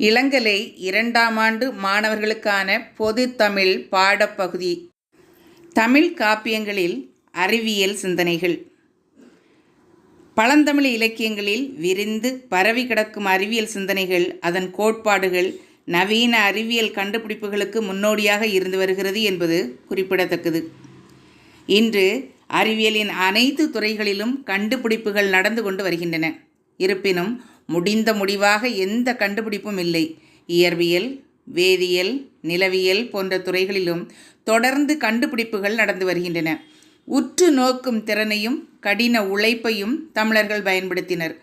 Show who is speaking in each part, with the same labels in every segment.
Speaker 1: இளங்கலை இரண்டாம் ஆண்டு மாணவர்களுக்கான பொது தமிழ் பாடப்பகுதி. தமிழ் காப்பியங்களில் அறிவியல் சிந்தனைகள். பழந்தமிழ் இலக்கியங்களில் விரிந்து பரவி கிடக்கும் அறிவியல் சிந்தனைகள் அதன் கோட்பாடுகள் நவீன அறிவியல் கண்டுபிடிப்புகளுக்கு முன்னோடியாக இருந்து வருகிறது என்பது குறிப்பிடத்தக்கது. இன்று அறிவியலின் அனைத்து துறைகளிலும் கண்டுபிடிப்புகள் நடந்து கொண்டு வருகின்றன. இருப்பினும் முடிந்த முடிவாக எந்த கண்டுபிடிப்பும் இல்லை. இயற்பியல் வேதியியல் நிலவியல் போன்ற துறைகளிலும் தொடர்ந்து கண்டுபிடிப்புகள் நடந்து வருகின்றன. உற்று நோக்கும் திறனையும் கடின உழைப்பையும் தமிழர்கள் பயன்படுத்தினர்.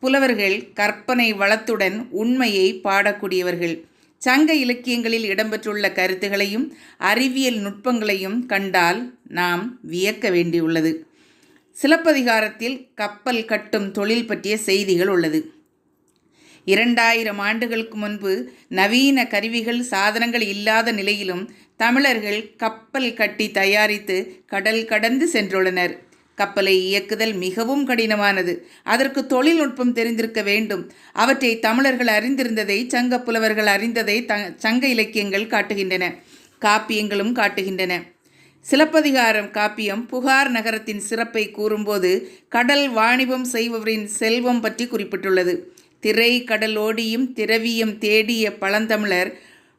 Speaker 1: புலவர்கள் கற்பனை வளத்துடன் உண்மையை பாடக்கூடியவர்கள். சங்க இலக்கியங்களில் இடம்பெற்றுள்ள கருத்துகளையும் அறிவியல் நுட்பங்களையும் கண்டால் நாம் வியக்க வேண்டியுள்ளது. சிலப்பதிகாரத்தில் கப்பல் கட்டும் தொழில் பற்றிய செய்திகள் உள்ளது. இரண்டாயிரம் ஆண்டுகளுக்கு முன்பு நவீன கருவிகள் சாதனங்கள் இல்லாத நிலையிலும் தமிழர்கள் கப்பல் கட்டி தயாரித்து கடல் கடந்து சென்றுள்ளனர். கப்பலை இயக்குதல் மிகவும் கடினமானது. அதற்கு தொழில்நுட்பம் தெரிந்திருக்க வேண்டும். அவற்றை தமிழர்கள் அறிந்திருந்ததை சங்க புலவர்கள் அறிந்ததை த சங்க இலக்கியங்கள் காட்டுகின்றன. காப்பியங்களும் காட்டுகின்றன. சிலப்பதிகாரம் காப்பியம் புகார் நகரத்தின் சிறப்பை கூறும்போது கடல் வாணிபம் செய்பவரின் செல்வம் பற்றி குறிப்பிட்டுள்ளது. திரை கடலோடியும் திரவியம் தேடிய பழந்தமிழர்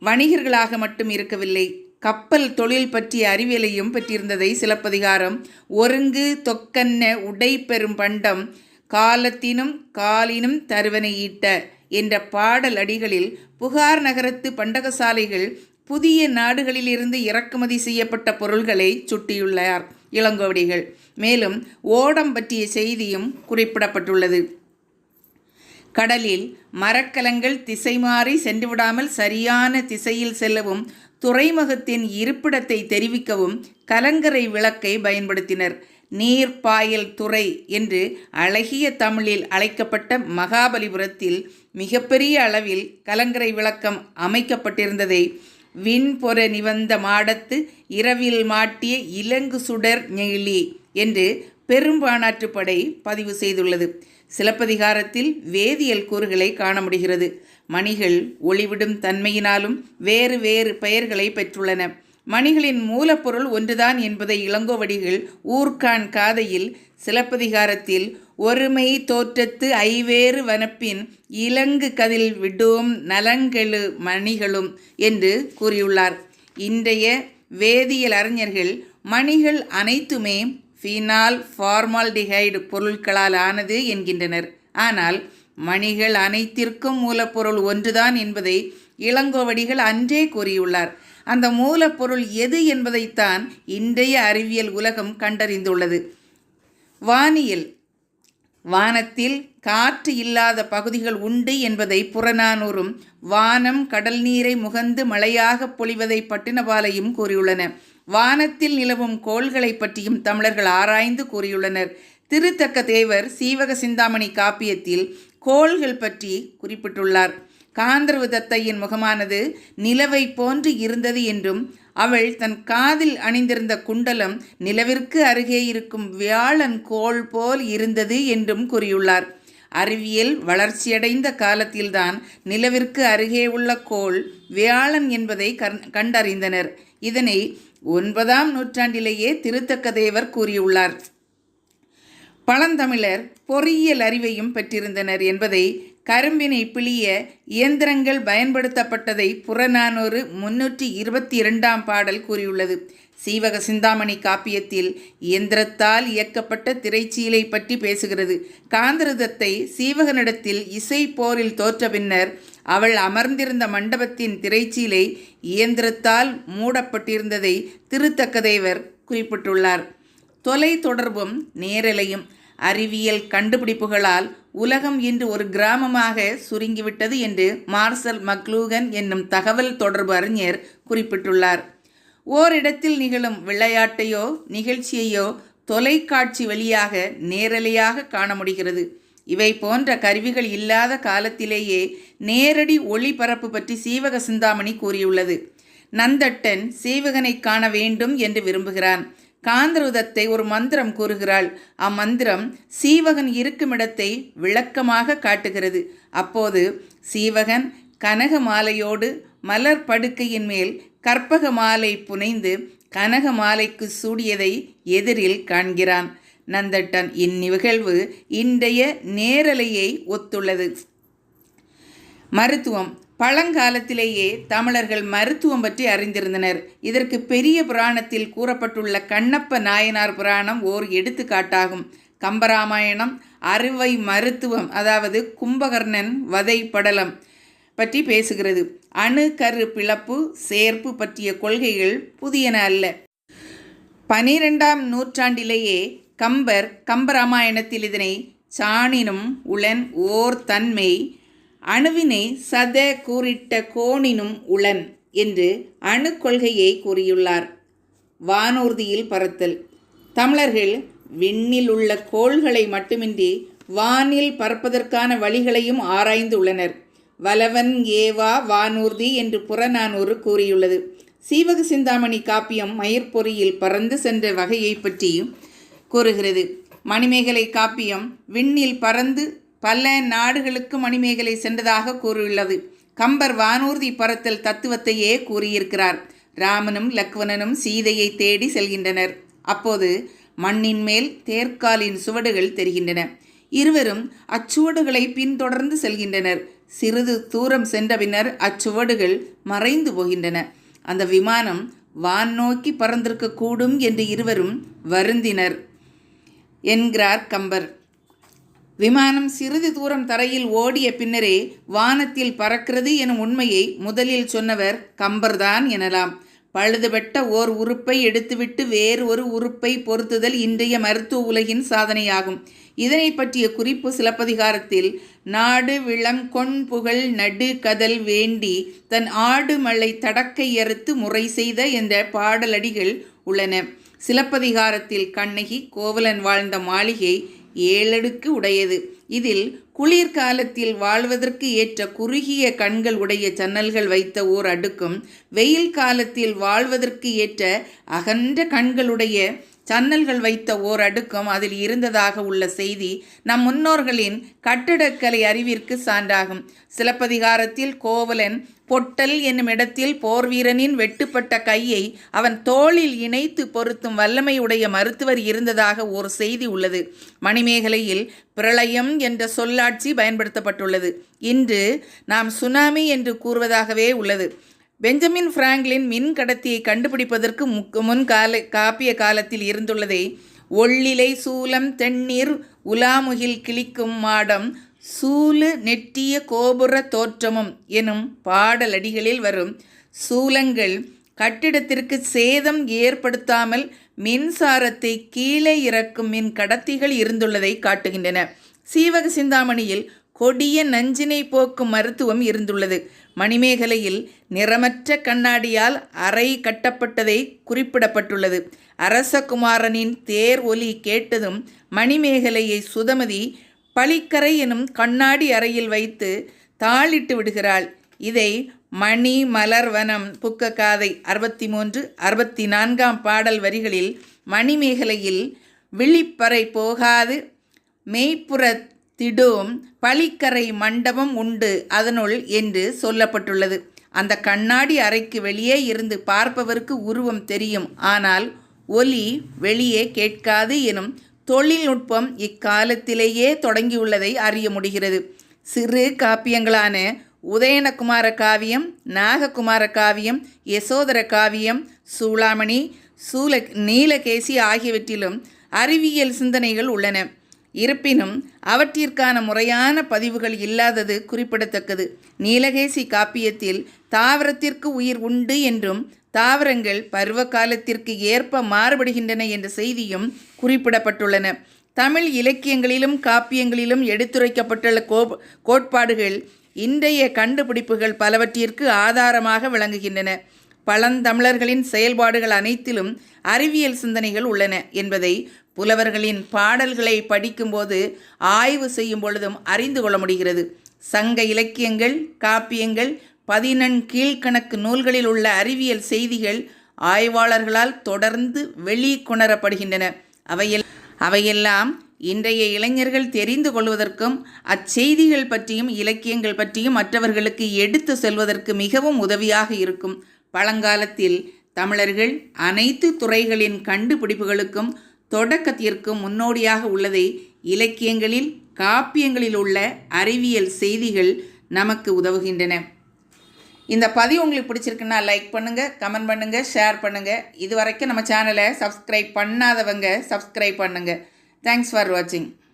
Speaker 1: வணிகர்களாக மட்டும் இருக்கவில்லை. கப்பல் தொழில் பற்றிய அறிவியலையும் பெற்றிருந்ததை சிலப்பதிகாரம் ஒருங்கு தொக்கன்ன உடை பெறும் பண்டம் காலத்தினும் காலினும் தருவனை ஈட்ட என்ற பாடல் அடிகளில் புகார் நகரத்து பண்டகசாலைகள் புதிய நாடுகளிலிருந்து இறக்குமதி செய்யப்பட்ட பொருள்களை சுட்டியுள்ளார் இளங்கோவடிகள். மேலும் ஓடம் பற்றிய செய்தியும் குறிப்பிடப்பட்டுள்ளது. கடலில் மரக்கலங்கள் திசை மாறி சென்றுவிடாமல் சரியான திசையில் செல்லவும் துறைமுகத்தின் இருப்பிடத்தை தெரிவிக்கவும் கலங்கரை விளக்கை பயன்படுத்தினர். நீர்ப்பாயல் துறை என்று அழகிய தமிழில் அழைக்கப்பட்ட மகாபலிபுரத்தில் மிகப்பெரிய அளவில் கலங்கரை விளக்கம் அமைக்கப்பட்டிருந்ததை விண்பொற நிவந்த மாடத்து இரவில் மாட்டிய இலங்கு சுடர் நெகிழி என்று பெரும்பானாற்றுப்படை பதிவு செய்துள்ளது. சிலப்பதிகாரத்தில் வேதியியல் கூறுகளை காண முடிகிறது மணிகள் ஒளிவிடும் தன்மையினாலும் வேறு வேறு பெயர்களை பெற்றுள்ளன. மணிகளின் மூலப்பொருள் ஒன்றுதான் என்பதை இளங்கோவடிகள் ஊர்கான் காதையில் சிலப்பதிகாரத்தில் ஒருமை தோற்றத்து ஐவேறு வனப்பின் இலங்கு கதில் விடும் நலங்கெழு மணிகளும் என்று கூறியுள்ளார். இன்றைய வேதியியல் அறிஞர்கள் மணிகள் அனைத்துமே ஃபீனால் ஃபார்மால்டிஹைடு பொருட்களால் ஆனது என்கின்றனர். ஆனால் மணிகள் அனைத்திற்கும் மூலப்பொருள் ஒன்றுதான் என்பதை இளங்கோவடிகள் அன்றே கூறியுள்ளார். அந்த மூலப்பொருள் எது என்பதைத்தான் இன்றைய அறிவியல் உலகம் கண்டறிந்துள்ளது. வானியல். வானத்தில் காற்று இல்லாத பகுதிகள் உண்டு என்பதை புறநானூறும் வானம் கடல் நீரை முகந்து மழையாக பொழிவதை பட்டினபாலையும் கூறியுள்ளன. வானத்தில் நிலவும் கோள்களை பற்றியும் தமிழர்கள் ஆராய்ந்து கூறியுள்ளனர். திருத்தக்க தேவர் சீவக சிந்தாமணி காப்பியத்தில் கோள்கள் பற்றி குறிப்பிட்டுள்ளார். காந்தர்வ தத்தையின் முகமானது நிலவை போன்று இருந்தது என்றும் அவள் தன் காதில் அணிந்திருந்த குண்டலம் நிலவிற்கு அருகே இருக்கும் வியாழன் கோள் போல் இருந்தது என்றும் கூறியுள்ளார். அறிவியல் வளர்ச்சியடைந்த காலத்தில்தான் நிலவிற்கு அருகே உள்ள கோள் வியாழன் என்பதை கண்டறிந்தனர். இதனை ஒன்பதாம் நூற்றாண்டிலேயே திருத்தக்கதேவர் கூறியுள்ளார். பழந்தமிழர் பொறியியல் அறிவையும் பெற்றிருந்தனர் என்பதை கரும்பினை பிழிய இயந்திரங்கள் பயன்படுத்தப்பட்டதை புறநானூறு முன்னூற்றி இருபத்தி இரண்டாம் பாடல் கூறியுள்ளது. சீவக சிந்தாமணி காப்பியத்தில் இயந்திரத்தால் இயக்கப்பட்ட திரைச்சீலை பற்றி பேசுகிறது. காந்திரதத்தை சீவகனிடத்தில் இசை போரில் தோற்ற பின்னர் அவள் அமர்ந்திருந்த மண்டபத்தின் திரைச்சீலை இயந்திரத்தால் மூடப்பட்டிருந்ததை திருத்தக்கதேவர் குறிப்பிட்டுள்ளார். தொலை தொடர்பும் நேரலையும் அறிவியல் கண்டுபிடிப்புகளால் உலகம் இன்று ஒரு கிராமமாக சுருங்கிவிட்டது என்று மார்சல் மக்லூகன் என்னும் தகவல் தொடர்பு அறிஞர் குறிப்பிட்டுள்ளார். ஓரிடத்தில் நிகழும் விளையாட்டையோ நிகழ்ச்சியையோ தொலைக்காட்சி வழியாக நேரலையாக காண முடிகிறது. இவை போன்ற கருவிகள் இல்லாத காலத்திலேயே நேரடி ஒளிபரப்பு பற்றி சீவக சிந்தாமணி கூறியுள்ளது. நந்தட்டன் சீவகனை காண வேண்டும் என்று விரும்புகிறான். காந்தருதத்தை ஒரு மந்திரம் கூறுகிறாள். அம்மந்திரம் சீவகன் இருக்குமிடத்தை விளக்கமாக காட்டுகிறது. அப்போது சீவகன் கனக மாலையோடு மலர் படுக்கையின் மேல் கற்பக மாலை புனைந்து கனக மாலைக்கு சூடியதை எதிரில் காண்கிறான். நந்தட்டன் இந்நிகழ்வு இன்றைய நேரலையை ஒத்துள்ளது. மருத்துவம். பழங்காலத்திலேயே தமிழர்கள் மருத்துவம் பற்றி அறிந்திருந்தனர். இதற்கு பெரிய புராணத்தில் கூறப்பட்டுள்ள கண்ணப்ப நாயனார் புராணம் ஓர் எடுத்துக்காட்டாகும். கம்பராமாயணம் அறுவை மருத்துவம் அதாவது கும்பகர்ணன் வதை படலம் பற்றி பேசுகிறது. அணு கரு பிளப்பு சேர்ப்பு பற்றிய கொள்கைகள் புதியன அல்ல. பனிரெண்டாம் நூற்றாண்டிலேயே கம்பர் கம்பராமாயணத்தில் இதனை சாணினும் உளன் ஓர் தன்மை அணுவினை சத கூறிட்ட கோணினும் உளன் என்று அணு கொள்கையை கூறியுள்ளார். வானூர்தியில் பறத்தல் தமிழர்கள் விண்ணில் உள்ள கோள்களை மட்டுமின்றி வானில் பறப்பதற்கான வழிகளையும் ஆராய்ந்துள்ளனர். வலவன் ஏவா வானூர்தி என்று புறநானூறு கூறியுள்ளது. சீவக சிந்தாமணி காப்பியம் மயிர்பொறியில் பறந்து சென்ற வகையை பற்றியும் கூறுகிறது. மணிமேகலை காப்பியம் விண்ணில் பறந்து பல நாடுகளுக்கு மணிமேகலை சென்றதாக கூறியுள்ளது. கம்பர் வானூர்தி பறத்தல் தத்துவத்தையே கூறியிருக்கிறார். ராமனும் லக்வனனும் சீதையை தேடி செல்கின்றனர். அப்போது மண்ணின் மேல் தேர்க்காலின் சுவடுகள் தெரிகின்றன. இருவரும் அச்சுவடுகளை பின்தொடர்ந்து செல்கின்றனர். சிறிது தூரம் சென்ற பின்னர் அச்சுவடுகள் மறைந்து போகின்றன. அந்த விமானம் வான் நோக்கி பறந்திருக்க கூடும் என்று இருவரும் வருந்தினர். என்கிறார் கம்பர். விமானம் சிறிது தூரம் தரையில் ஓடிய பின்னரே வானத்தில் பறக்கிறது எனும் உண்மையை முதலில் சொன்னவர் கம்பர்தான் எனலாம். பழுதுபட்ட ஓர் உறுப்பை எடுத்துவிட்டு வேறு ஒரு உறுப்பை பொருத்துதல் இன்றைய மருத்துவ உலகின் சாதனையாகும். இதனை பற்றிய குறிப்பு சிலப்பதிகாரத்தில் நாடு விளம் கொண் புகழ் நடு கதல் வேண்டி தன் ஆடு மலை தடக்கை அறுத்து முறை செய்த என்ற பாடலடிகள் உள்ளன. சிலப்பதிகாரத்தில் கண்ணகி கோவலன் வாழ்ந்த மாளிகை ஏழடுக்கு உடையது. இதில் குளிர்காலத்தில் வாழ்வதற்கு ஏற்ற குறுகிய கண்கள் உடைய ஜன்னல்கள் வைத்த ஓர் அடுக்கும் வெயில் காலத்தில் வாழ்வதற்கு ஏற்ற அகன்ற கண்களுடைய சன்னல்கள் வைத்த ஓர் அடுக்கம் அதில் இருந்ததாக உள்ள செய்தி நம் முன்னோர்களின் கட்டிடக்கலை அறிவிற்கு சான்றாகும். சிலப்பதிகாரத்தில் கோவலன் பொட்டல் என்னும் இடத்தில் போர் வீரனின் வெட்டுப்பட்ட கையை அவன் தோளில் இணைத்து பொருத்தும் வல்லமையுடைய மருத்துவர் இருந்ததாக ஒரு செய்தி உள்ளது. மணிமேகலையில் பிரளயம் என்ற சொல்லாட்சி பயன்படுத்தப்பட்டுள்ளது. இன்று நாம் சுனாமி என்று கூறுவதாகவே உள்ளது. பெஞ்சமின் பிராங்க்லின் மின் கடத்தியை கண்டுபிடிப்பதற்கு முக் முன் கால காப்பிய காலத்தில் இருந்துள்ளதை ஒள்ளிலை சூலம் தென்னீர் உலாமுகில் கிளிக்கும் மாடம் சூலு நெட்டிய கோபுர தோற்றமும் எனும் பாடலடிகளில் வரும் சூலங்கள் கட்டிடத்திற்கு சேதம் ஏற்படுத்தாமல் மின்சாரத்தை கீழே இறக்கும் மின் கடத்திகள் இருந்துள்ளதை காட்டுகின்றன. சீவக சிந்தாமணியில் கொடிய நஞ்சினை போக்கும் மருத்துவம் இருந்துள்ளது. மணிமேகலையில் நிறமற்ற கண்ணாடியால் அறை கட்டப்பட்டதை குறிப்பிடப்பட்டுள்ளது. அரசகுமாரனின் தேர் ஒலி கேட்டதும் மணிமேகலையை சுதமதி பளிக்கரை எனும் கண்ணாடி அறையில் வைத்து தாளிட்டு விடுகிறாள். இதை மணி மலர் வனம் புக்க காதை அறுபத்தி மூன்று அறுபத்தி நான்காம் பாடல் வரிகளில் மணிமேகலையில் விழிப்பறை போகாது. மெய்ப்புற திடும் பளிக்கரை மண்டபம் உண்டு அதனுள் என்று சொல்லப்பட்டுள்ளது. அந்த கண்ணாடி அறைக்கு வெளியே இருந்து பார்ப்பவருக்கு உருவம் தெரியும். ஆனால் ஒலி வெளியே கேட்காது எனும் தொழில்நுட்பம் இக்காலத்திலேயே தொடங்கியுள்ளதை அறிய முடிகிறது. சிறு காப்பியங்களான உதயனகுமார காவியம் நாககுமார காவியம் யசோதர காவியம் சூளாமணி சூல நீலகேசி ஆகியவற்றிலும் அறிவியல் சிந்தனைகள் உள்ளன. இருப்பினும் அவற்றிற்கான முறையான பதிவுகள் இல்லாதது குறிப்பிடத்தக்கது. நீலகேசி காப்பியத்தில் தாவரத்திற்கு உயிர் உண்டு என்றும் தாவரங்கள் பருவ காலத்திற்கு ஏற்ப மாறுபடுகின்றன என்ற செய்தியும் குறிப்பிடப்பட்டுள்ளன. தமிழ் இலக்கியங்களிலும் காப்பியங்களிலும் எடுத்துரைக்கப்பட்டுள்ள கோ கோட்பாடுகள் இன்றைய கண்டுபிடிப்புகள் பலவற்றிற்கு ஆதாரமாக விளங்குகின்றன. பழந்தமிழர்களின் செயல்பாடுகள் அனைத்திலும் அறிவியல் சிந்தனைகள் உள்ளன என்பதை புலவர்களின் பாடல்களை படிக்கும்போது ஆய்வு செய்யும் பொழுதும் அறிந்து கொள்ள முடிகிறது. சங்க இலக்கியங்கள் காப்பியங்கள் பதினெண் கீழ்கணக்கு நூல்களில் உள்ள அறிவியல் செய்திகள் ஆய்வாளர்களால் தொடர்ந்து வெளிக்கொணரப்படுகின்றன. அவையில் அவையெல்லாம் இன்றைய இளைஞர்கள் தெரிந்து கொள்வதற்கும் அச்செய்திகள் பற்றியும் இலக்கியங்கள் பற்றியும் மற்றவர்களுக்கு எடுத்து செல்வதற்கு மிகவும் உதவியாக இருக்கும். பழங்காலத்தில் தமிழர்கள் அனைத்து துறைகளின் கண்டுபிடிப்புகளுக்கும் தொடக்கத்திற்கும் முன்னோடியாக உள்ளதை இலக்கியங்களில் காப்பியங்களில் உள்ள அறிவியல் செய்திகள் நமக்கு உதவுகின்றன. இந்த பதிவு உங்களுக்கு பிடிச்சிருக்குன்னா லைக் பண்ணுங்கள் கமெண்ட் பண்ணுங்கள் ஷேர் பண்ணுங்கள் இது வரைக்கும் நம்ம சேனலை சப்ஸ்கிரைப் பண்ணாதவங்க சப்ஸ்கிரைப் பண்ணுங்கள் தேங்க்ஸ் ஃபார் வாட்சிங்